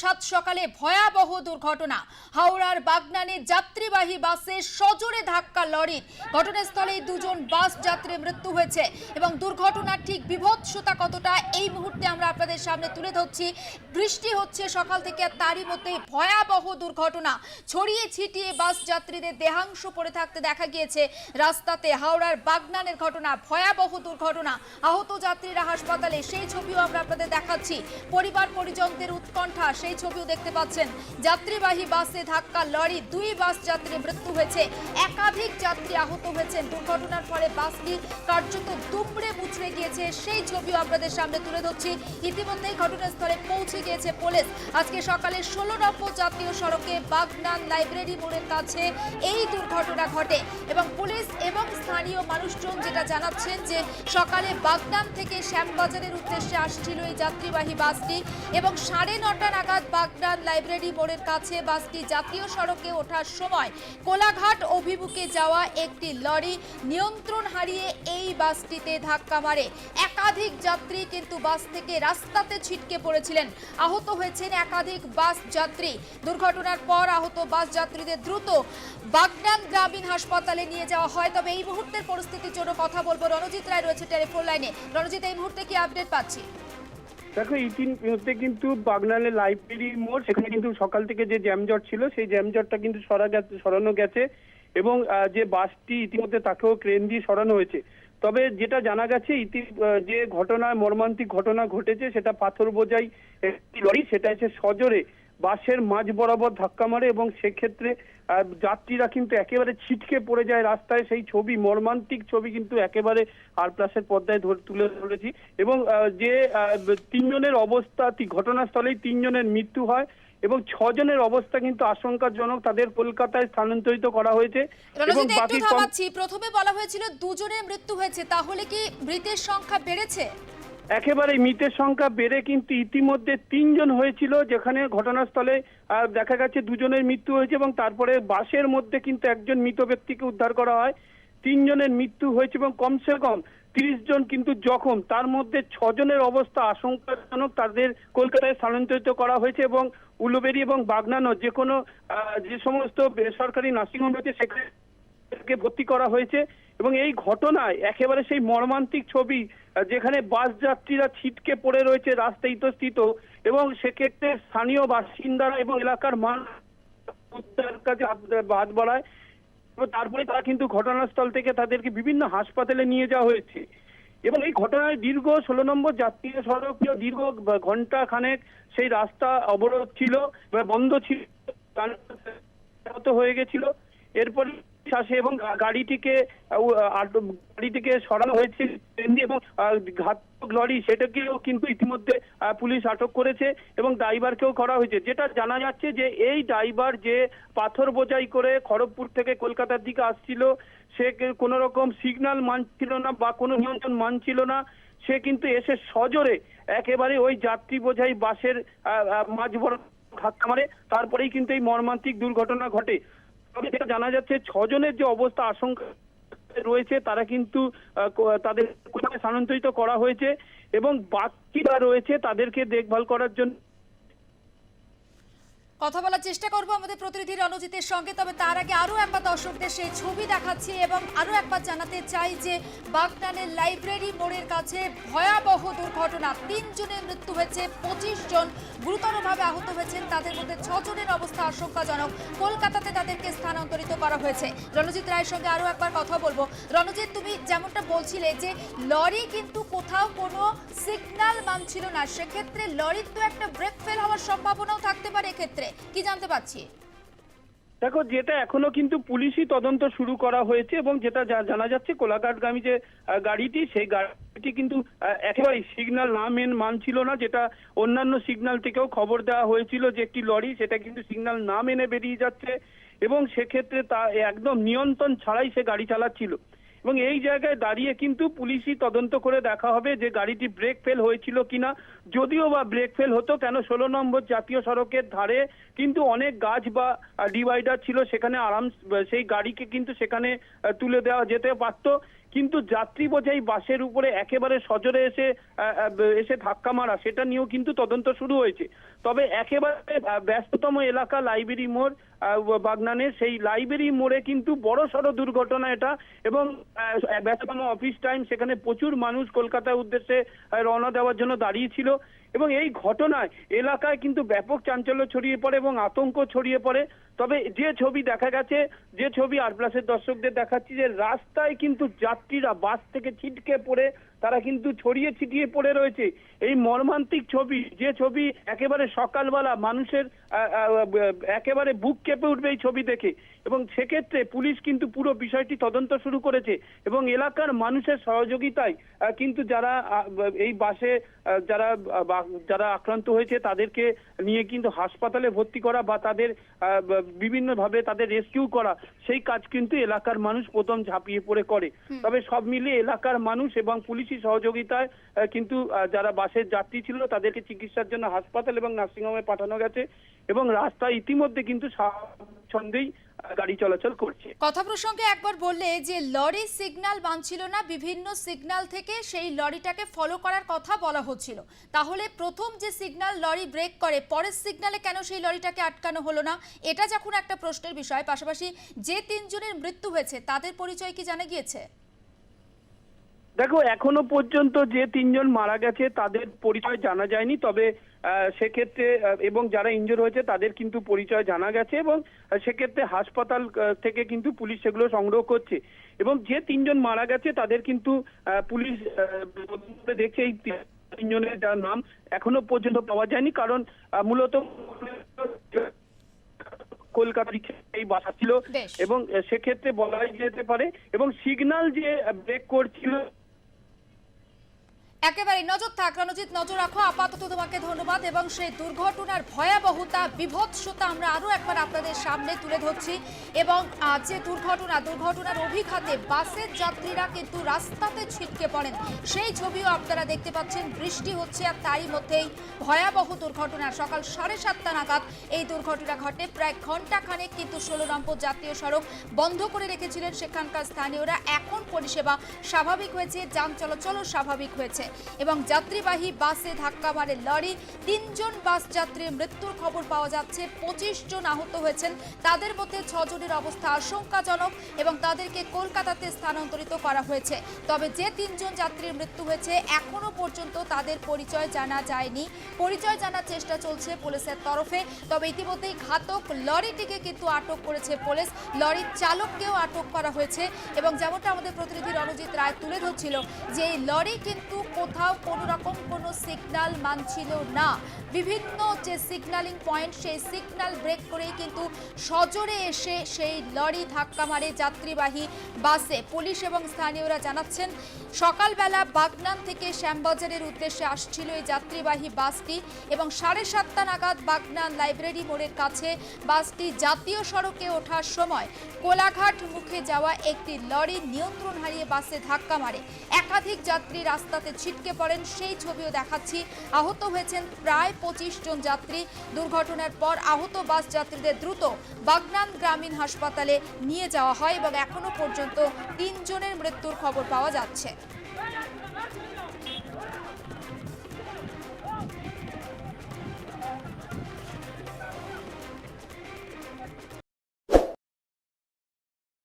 সাত সকালে ভয়াবহ দুর্ঘটনা। হাওড়ার বাগনানে যাত্রীবাহী বাসে সজোরে ধাক্কা লরির। ঘটনাস্থলে দুজন বাস যাত্রীর মৃত্যু হয়েছে এবং দুর্ঘটনার ঠিক বিভৎসতা কতটা এই মুহূর্তে আমরা আপনাদের সামনে তুলে ধরছি। বৃষ্টি হচ্ছে সকাল থেকে আর তারই মধ্যে ভয়াবহ দুর্ঘটনা। ছড়িয়ে ছিটিয়ে বাস যাত্রীদের দেহাংশ পড়ে থাকতে দেখা গিয়েছে। রাস্তাতে হাওড়ার বাগনানের ঘটনা, ভয়াবহ দুর্ঘটনা। আহত যাত্রীরা হাসপাতালে, সেই ছবিও আমরা আপনাদের দেখাচ্ছি। পরিবার পরিজনদের উৎকণ্ঠা, সেই ছবিও দেখতে পাচ্ছেন। যাত্রীবাহী বাসে ধাক্কা, লরি, দুই বাস যাত্রী মৃত্যু হয়েছে। একাধিক যাত্রী আহত হয়েছেন। দুর্ঘটনার ফলে বাসটি কার্যত দুমড়ে মুচড়ে গিয়েছে। সেই ছবিও আপনাদের সামনে তুলে ধরছি। ইতিমধ্যেই ঘটনাস্থলে পৌঁছে গিয়েছে পুলিশ। আজকে সকালে ষোলো নম্বর জাতীয় সড়কে বাগনান লাইব্রেরি মোড়ের কাছে এই দুর্ঘটনা ঘটে এবং পুলিশ এবং স্থানীয় মানুষজন যেটা জানাচ্ছেন যে সকালে বাগনান থেকে শ্যামবাজারের উদ্দেশ্যে আসছিল এই যাত্রীবাহী বাসটি এবং সাড়ে নটা নাগাদ বাগনান লাইব্রেরি মোড়ের কাছে বাসটি জাতীয় সড়কে ওঠার সময় কোলাঘাট অভিমুখে যাওয়া একটি লরি নিয়ন্ত্রণ হারিয়ে এই বাসটিতে ধাক্কা মারে। একাধিক যাত্রী কিন্তু বাস থেকে রাস্তাতে ছিটকে পড়েছিলেন। আহত হয়েছেন একাধিক বাস যাত্রী। দুর্ঘটনার পর আহত বাস যাত্রীদের দ্রুত বাগনান গ্রামীণ হাসপাতালে নিয়ে যাওয়া হয়। তবে এই মুহূর্তের পরিস্থিতির জন্য কথা বলব। রণজিৎ রায় রয়েছে টেলিফোন লাইনে। রণজিৎ, এই মুহূর্তে কি আপডেট পাচ্ছি? দেখো ইতিমধ্যে কিন্তু বাগনালে লাইব্রেরি মোড়, সেখানে কিন্তু সকাল থেকে যে জ্যামজট ছিল, সেই জ্যামজটটা কিন্তু সরা গেছে, সরানো গেছে এবং যে বাসটি ইতিমধ্যে তাকেও ক্রেন দিয়ে সরানো হয়েছে। তবে যেটা জানা গেছে, ইতি যে ঘটনা, মর্মান্তিক ঘটনা ঘটেছে, সেটা পাথর বোঝাই একটি লরি, সেটা এসে সজোরে বাসের মাঝ বরাবর ধাক্কা মারে এবং সেক্ষেত্রে যাত্রীরা কিন্তু একেবারে ছিটকে পড়ে যায় রাস্তায়। সেই ছবি মর্মান্তিক ছবি কিন্তু একেবারে আর প্লাসের পর্দায় ধরে- তুলে ধরেছি। এবং যে তিনজনের অবস্থা ঘটনাস্থলেই তিনজনের মৃত্যু হয় এবং ছজনের অবস্থা কিন্তু আশঙ্কাজনক। তাদের কলকাতায় স্থানান্তরিত করা হয়েছে এবং বাকি প্রথমে বলা হয়েছিল দুজনের মৃত্যু হয়েছে। তাহলে কি মৃতের সংখ্যা বেড়েছে? একেবারে মৃতের সংখ্যা বেড়ে কিন্তু ইতিমধ্যে তিনজন হয়েছিল, যেখানে ঘটনাস্থলে দেখা গেছে দুজনের মৃত্যু হয়েছে এবং তারপরে বাসের মধ্যে কিন্তু একজন মৃত ব্যক্তিকে উদ্ধার করা হয়। তিনজনের মৃত্যু হয়েছে এবং কমসে কম তিরিশ জন কিন্তু জখম। তার মধ্যে ছজনের অবস্থা আশঙ্কাজনক, তাদের কলকাতায় স্থানান্তরিত করা হয়েছে এবং উলুবেরি এবং বাগনানো যে কোনো যে সমস্ত বেসরকারি নার্সিংহোম রয়েছে, সেখানে ভর্তি করা হয়েছে এবং এই ঘটনায় একেবারে সেই মর্মান্তিক ছবি যেখানে বাস যাত্রীরা ছিটকে পড়ে রয়েছে রাস্তা ইতস্থিত এবং সেক্ষেত্রে স্থানীয় বাসিন্দারা এবং এলাকার মান কাছে হাত- বাড়ায় তারপরে তারা কিন্তু ঘটনাস্থল থেকে তাদেরকে বিভিন্ন হাসপাতালে নিয়ে যাওয়া হয়েছে। এবং এই ঘটনায় দীর্ঘ ষোলো নম্বর জাতীয় সড়ক দীর্ঘ ঘণ্টা খানেক সেই রাস্তা অবরোধ ছিল বন্ধ ছিল হয়ে গেছিল। এরপর এবং গাড়িটিকে গাড়িটিকে সরানো হয়েছে। দিয়ে এবং ঘাতক লরি সেটাকেও কিন্তু ইতিমধ্যে পুলিশ আটক করেছে এবং ড্রাইভারকেও করা হয়েছে। যেটা জানা যাচ্ছে যে, এই ড্রাইভার যে পাথর বোঝাই করে খড়গপুর থেকে কলকাতার দিকে আসছিল, সে কোনো রকম সিগন্যাল মানছিল না বা কোনো নিয়ন্ত্রণ মানছিল না। সে কিন্তু এসে সজোরে একেবারে ওই যাত্রী বোঝাই বাসের মাঝ ধাক্কা মারে, তারপরেই কিন্তু এই মর্মান্তিক দুর্ঘটনা ঘটে। তবে যেটা জানা যাচ্ছে, ছজনের যে অবস্থা আশঙ্কা রয়েছে তারা কিন্তু তাদের স্থানান্তরিত করা হয়েছে এবং বাকিরা রয়েছে তাদেরকে দেখভাল করার জন্য কথা বলার চেষ্টা করব আমাদের প্রতিনিধি রণজিতের সঙ্গে। তবে তার আগে আরও একবার দর্শকদের সেই ছবি দেখাচ্ছি এবং আরও একবার জানাতে চাই যে বাগনানের লাইব্রেরি মোড়ের কাছে ভয়াবহ দুর্ঘটনা। তিনজনের মৃত্যু হয়েছে, পঁচিশ জন গুরুতরভাবে আহত হয়েছেন। তাদের মধ্যে ছজনের অবস্থা আশঙ্কাজনক। কলকাতাতে তাদেরকে স্থানান্তরিত করা হয়েছে। রণজিৎ রায়ের সঙ্গে আরও একবার কথা বলব। রণজিৎ, তুমি যেমনটা বলছিলে যে লরি কিন্তু কোথাও কোনো সিগন্যাল মানছিল না। সেক্ষেত্রে লরির তো একটা ব্রেক ফেল হওয়ার সম্ভাবনাও থাকতে পারে এক্ষেত্রে। কি জানতে পারছি? দেখো, যেটা এখনও কিন্তু পুলিশই তদন্ত শুরু করা হয়েছে এবং যেটা জানা যাচ্ছে কোলাঘাটগামী যে গাড়িটি, সেই গাড়িটি কিন্তু একেবারেই সিগন্যাল না মেন মানছিল না, যেটা অন্যান্য সিগন্যাল থেকেও খবর দেওয়া হয়েছিল যে একটি লরি, সেটা কিন্তু সিগন্যাল না মেনে বেরিয়ে যাচ্ছে এবং সেক্ষেত্রে তা একদম নিয়ন্ত্রণ ছাড়াই সে গাড়ি চালাচ্ছিল। এবং এই জায়গায় দাঁড়িয়ে কিন্তু পুলিশই তদন্ত করে দেখা হবে যে গাড়িটি ব্রেক ফেল হয়েছিল কিনা। যদিও বা ব্রেক ফেল হতো, কেন ষোলো নম্বর জাতীয় সড়কের ধারে কিন্তু অনেক গাছ বা ডিভাইডার ছিল সেখানে আরাম সেই গাড়িকে কিন্তু সেখানে তুলে দেওয়া যেতে পারত। কিন্তু যাত্রী বোঝাই বাসের উপরে একেবারে সজোরে এসে এসে ধাক্কা মারা, সেটা নিয়েও কিন্তু তদন্ত শুরু হয়েছে। তবে একেবারে ব্যস্ততম এলাকা লাইব্রেরি মোড় বাগনানে সেই লাইব্রেরি মোড়ে কিন্তু বড় সড়ো দুর্ঘটনা এটা এবং ব্যস্ততম অফিস টাইম, সেখানে প্রচুর মানুষ কলকাতার উদ্দেশ্যে রওনা দেওয়ার জন্য দাঁড়িয়েছিল এবং এই ঘটনায় এলাকায় কিন্তু ব্যাপক চাঞ্চল্য ছড়িয়ে পড়ে এবং আতঙ্ক ছড়িয়ে পড়ে। তবে যে ছবি দেখা গেছে, যে ছবি আর প্লাসের দর্শকদের দেখাচ্ছি যে রাস্তায় কিন্তু যাত্রীরা বাস থেকে ছিটকে পড়ে, তারা কিন্তু ছড়িয়ে ছিটিয়ে পড়ে রয়েছে। এই মর্মান্তিক ছবি, যে ছবি একেবারে সকালবেলা মানুষের একেবারে বুক কেঁপে উঠবে এই ছবি দেখে। এবং সেক্ষেত্রে পুলিশ কিন্তু পুরো বিষয়টি তদন্ত শুরু করেছে। এবং এলাকার মানুষের সহযোগিতায় কিন্তু যারা এই বাসে যারা যারা আক্রান্ত হয়েছে তাদেরকে নিয়ে কিন্তু হাসপাতালে ভর্তি করা বা তাদের আহ, বিভিন্ন ভাবে তাদের রেস্কিউ করা সেই কাজ কিন্তু এলাকার মানুষ প্রথম ঝাঁপিয়ে পড়ে করে। তবে সব মিলিয়ে এলাকার মানুষ এবং পুলিশি সহযোগিতায় কিন্তু যারা বাসের যাত্রী ছিল তাদেরকে চিকিৎসার জন্য হাসপাতাল এবং নার্সিংহোমে পাঠানো গেছে এবং রাস্তায় ইতিমধ্যে কিন্তু স্বাচ্ছন্দ্যেই গাড়ি চলাচল করছে। কথা প্রসঙ্গে একবার বললে যে লরি সিগন্যাল মানছিল না, বিভিন্ন সিগন্যাল থেকে সেই লরিটাকে ফলো করার কথা বলা হচ্ছিল। তাহলে প্রথম যে সিগন্যাল লরি ব্রেক করে, পরের সিগন্যালে কেন সেই লরিটাকে আটকানো হলো না? এটা যখন একটা প্রশ্নের বিষয়, পাশাপাশি যে তিনজনের মৃত্যু হয়েছে, তাদের পরিচয় কি জানা গিয়েছে? দেখো এখনও পর্যন্ত যে তিনজন মারা গেছে তাদের পরিচয় জানা যায়নি তবে আহ, সেক্ষেত্রে এবং যারা ইঞ্জোর হয়েছে তাদের কিন্তু পরিচয় জানা গেছে এবং সেক্ষেত্রে হাসপাতাল থেকে কিন্তু পুলিশ সেগুলো সংগ্রহ করছে। এবং যে তিনজন মারা গেছে তাদের কিন্তু পুলিশ দেখছে এই তিনজনের যার নাম এখনও পর্যন্ত পাওয়া যায়নি কারণ মূলত কলকাতা এই বাসা ছিল এবং সেক্ষেত্রে বলা যেতে পারে এবং সিগন্যাল যে ব্রেক করছিল একেবারে নজর থাক রণজিৎ নজর রাখো। আপাতত তোমাকে ধন্যবাদ এবং সেই দুর্ঘটনার ভয়াবহতা, বিভৎসতা আমরা আরও একবার আপনাদের সামনে তুলে ধরছি। এবং যে দুর্ঘটনা, দুর্ঘটনার অভিঘাতে বাসের যাত্রীরা কিন্তু রাস্তাতে ছিটকে পড়েন। সেই ছবিও আপনারা দেখতে পাচ্ছেন, বৃষ্টি হচ্ছে আর তারই মধ্যেই ভয়াবহ দুর্ঘটনা। সকাল সাড়ে সাতটা নাগাদ এই দুর্ঘটনা ঘটে। প্রায় ঘণ্টা খানেক কিন্তু ষোলো নম্বর জাতীয় সড়ক বন্ধ করে রেখেছিলেন সেখানকার স্থানীয়রা। এখন পরিষেবা স্বাভাবিক হয়েছে, যান চলাচলও স্বাভাবিক হয়েছে। এবং যাত্রীবাহী বাসে ধাক্কা মারে লরি। তিনজন বাস যাত্রীর মৃত্যুর খবর পাওয়া যাচ্ছে। পঁচিশ জন আহত হয়েছেন। তাদের মধ্যে ছজনের অবস্থা আশঙ্কাজনক এবং তাদেরকে কলকাতাতে স্থানান্তরিত করা হয়েছে। তবে যে তিনজন যাত্রীর মৃত্যু হয়েছে, এখনও পর্যন্ত তাদের পরিচয় জানা যায়নি। পরিচয় জানার চেষ্টা চলছে পুলিশের তরফে, তবে ইতিমধ্যেই ঘাতক লরিটিকে কিন্তু আটক করেছে পুলিশ। লরির চালককেও আটক করা হয়েছে এবং যেমনটা আমাদের প্রতিনিধি রণজিৎ রায় তুলে ধরছিল, যে এই লরি কিন্তু কোথাও কোনো রকম কোনো সিগন্যাল মানছিল না। বিভিন্ন যে সিগন্যালিং পয়েন্ট সেই সিগন্যাল ব্রেক করেই কিন্তু সজোরে এসে সেই লরি ধাক্কা মারে যাত্রীবাহী বাসে। পুলিশ এবং স্থানীয়রা জানাচ্ছেন, সকালবেলা বাগনান থেকে শ্যামবাজারের উদ্দেশ্যে আসছিল এই যাত্রীবাহী বাসটি এবং সাড়ে সাতটা নাগাদ বাগনান লাইব্রেরি মোড়ের কাছে বাসটি জাতীয় সড়কে ওঠার সময় কোলাঘাট মুখে যাওয়া একটি লরি নিয়ন্ত্রণ হারিয়ে বাসে ধাক্কা মারে। একাধিক যাত্রী রাস্তাতে ছিটকে পড়েন, সেই ছবিও দেখাচ্ছি। আহত হয়েছেন প্রায় পঁচিশ জন যাত্রী। দুর্ঘটনার পর আহত বাস যাত্রীদের দ্রুত বাগনান গ্রামীণ হাসপাতালে নিয়ে যাওয়া হয় এবং এখনও পর্যন্ত তিনজনের মৃত্যুর খবর পাওয়া যাচ্ছে।